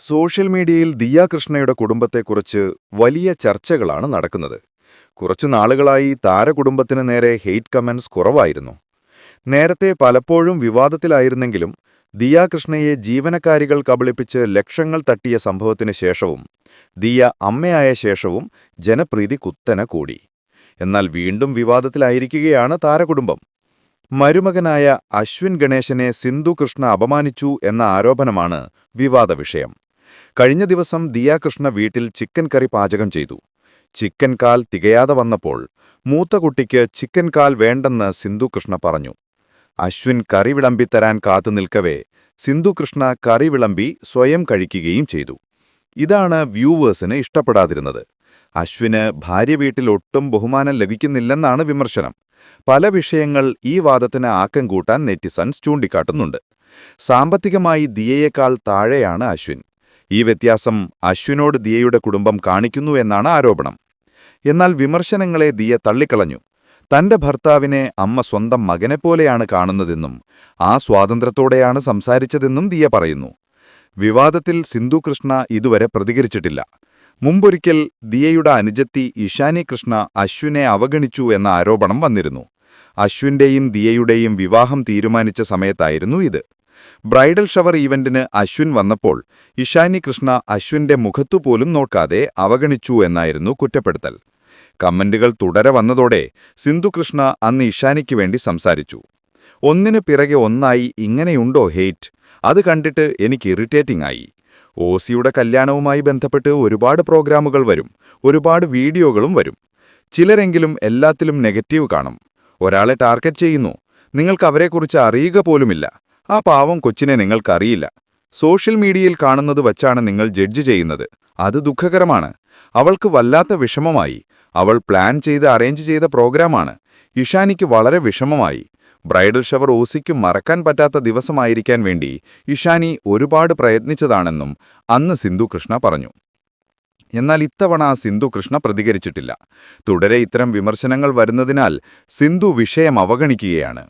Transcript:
Social മീഡിയയിൽ ദിയ കൃഷ്ണയുടെ കുടുംബത്തെക്കുറിച്ച് വലിയ ചർച്ചകളാണ് നടക്കുന്നത്. കുറച്ചു നാളുകളായി താരകുടുംബത്തിന് നേരെ ഹെയ്റ്റ് കമൻസ് കുറവായിരുന്നു. നേരത്തെ പലപ്പോഴും വിവാദത്തിലായിരുന്നെങ്കിലും ദിയ കൃഷ്ണയെ ജീവനക്കാരികൾ കബളിപ്പിച്ച് ലക്ഷങ്ങൾ തട്ടിയ സംഭവത്തിന് ശേഷവും ദിയ അമ്മയായ ശേഷവും ജനപ്രീതി കുത്തനെ കൂടി. എന്നാൽ വീണ്ടും വിവാദത്തിലായിരിക്കുകയാണ് താരകുടുംബം. മരുമകനായ അശ്വിൻ ഗണേശനെ സിന്ധു കൃഷ്ണ അപമാനിച്ചു എന്ന ആരോപണമാണ് വിവാദ വിഷയം കഴിഞ്ഞ ദിവസം ദിയാകൃഷ്ണ വീട്ടിൽ ചിക്കൻ കറി പാചകം ചെയ്തു. ചിക്കൻ കാൽ തികയാതെ വന്നപ്പോൾ മൂത്ത കുട്ടിക്ക് ചിക്കൻ കാൽ വേണ്ടെന്ന് സിന്ധു കൃഷ്ണ പറഞ്ഞു. അശ്വിൻ കറി വിളമ്പിത്തരാൻ കാത്തു നിൽക്കവേ സിന്ധു കൃഷ്ണ കറി വിളമ്പി സ്വയം കഴിക്കുകയും ചെയ്തു. ഇതാണ് വ്യൂവേഴ്സിന് ഇഷ്ടപ്പെടാതിരുന്നത്. അശ്വിന് ഭാര്യ വീട്ടിൽ ഒട്ടും ബഹുമാനം ലഭിക്കുന്നില്ലെന്നാണ് വിമർശനം. പല വിഷയങ്ങൾ ഈ വാദത്തിന് ആക്കം കൂട്ടാൻ നെറ്റിസൺസ് ചൂണ്ടിക്കാട്ടുന്നുണ്ട്. സാമ്പത്തികമായി ദിയയേക്കാൾ താഴെയാണ് അശ്വിൻ. ഈ വ്യത്യാസം അശ്വിനോട് ദിയയുടെ കുടുംബം കാണിക്കുന്നു എന്നാണ് ആരോപണം. എന്നാൽ വിമർശനങ്ങളെ ദിയ തള്ളിക്കളഞ്ഞു. തന്റെ ഭർത്താവിനെ അമ്മ സ്വന്തം മകനെപ്പോലെയാണ് കാണുന്നതെന്നും ആ സ്വാതന്ത്ര്യത്തോടെയാണ് സംസാരിച്ചതെന്നും ദിയ പറയുന്നു. വിവാദത്തിൽ സിന്ധു കൃഷ്ണ ഇതുവരെ പ്രതികരിച്ചിട്ടില്ല. മുമ്പൊരിക്കൽ ദിയയുടെ അനുജത്തി ഇഷാനി കൃഷ്ണ അശ്വിനെ അവഗണിച്ചു എന്ന ആരോപണം വന്നിരുന്നു. അശ്വിന്റെയും ദിയയുടെയും വിവാഹം തീരുമാനിച്ച സമയത്തായിരുന്നു ഇത്. ബ്രൈഡൽ ഷവർ ഈവന്റിന് അശ്വിൻ വന്നപ്പോൾ ഇഷാനി കൃഷ്ണ അശ്വിന്റെ മുഖത്തുപോലും നോക്കാതെ അവഗണിച്ചു എന്നായിരുന്നു കുറ്റപ്പെടുത്തൽ. കമന്റുകൾ തുടരെ വന്നതോടെ സിന്ധു കൃഷ്ണ അന്ന് ഇഷാനിക്ക് വേണ്ടി സംസാരിച്ചു. ഒന്നിനു പിറകെ ഒന്നായി ഇങ്ങനെയുണ്ടോ ഹേറ്റ്? അത് കണ്ടിട്ട് എനിക്ക് ഇറിറ്റേറ്റിംഗ് ആയി. ഓസിയുടെ കല്യാണവുമായി ബന്ധപ്പെട്ട് ഒരുപാട് പ്രോഗ്രാമുകൾ വരും ഒരുപാട് വീഡിയോകളും വരും. ചിലരെങ്കിലും എല്ലാത്തിലും നെഗറ്റീവ് കാണും. ഒരാളെ ടാർഗറ്റ് ചെയ്യുന്നു. നിങ്ങൾക്ക് അവരെക്കുറിച്ച് അറിയുക പോലുമില്ല. ആ പാവം കൊച്ചിനെ നിങ്ങൾക്കറിയില്ല. സോഷ്യൽ മീഡിയയിൽ കാണുന്നത് വച്ചാണ് നിങ്ങൾ ജഡ്ജ് ചെയ്യുന്നത്. അത് ദുഃഖകരമാണ്. അവൾക്ക് വല്ലാത്ത വിഷമമായി. അവൾ പ്ലാൻ ചെയ്ത് അറേഞ്ച് ചെയ്ത പ്രോഗ്രാമാണ്. ഇഷാനിക്ക് വളരെ വിഷമമായി. ബ്രൈഡൽ ഷവർ ഓസിക്ക് മറക്കാൻ പറ്റാത്ത ദിവസമായിരിക്കാൻ വേണ്ടി ഇഷാനി ഒരുപാട് പ്രയത്നിച്ചതാണെന്നും അന്ന് സിന്ധു കൃഷ്ണ പറഞ്ഞു. എന്നാൽ ഇത്തവണ സിന്ധു കൃഷ്ണ പ്രതികരിച്ചിട്ടില്ല. തുടരെ ഇത്തരം വിമർശനങ്ങൾ വരുന്നതിനാൽ സിന്ധു വിഷയം അവഗണിക്കുകയാണ്.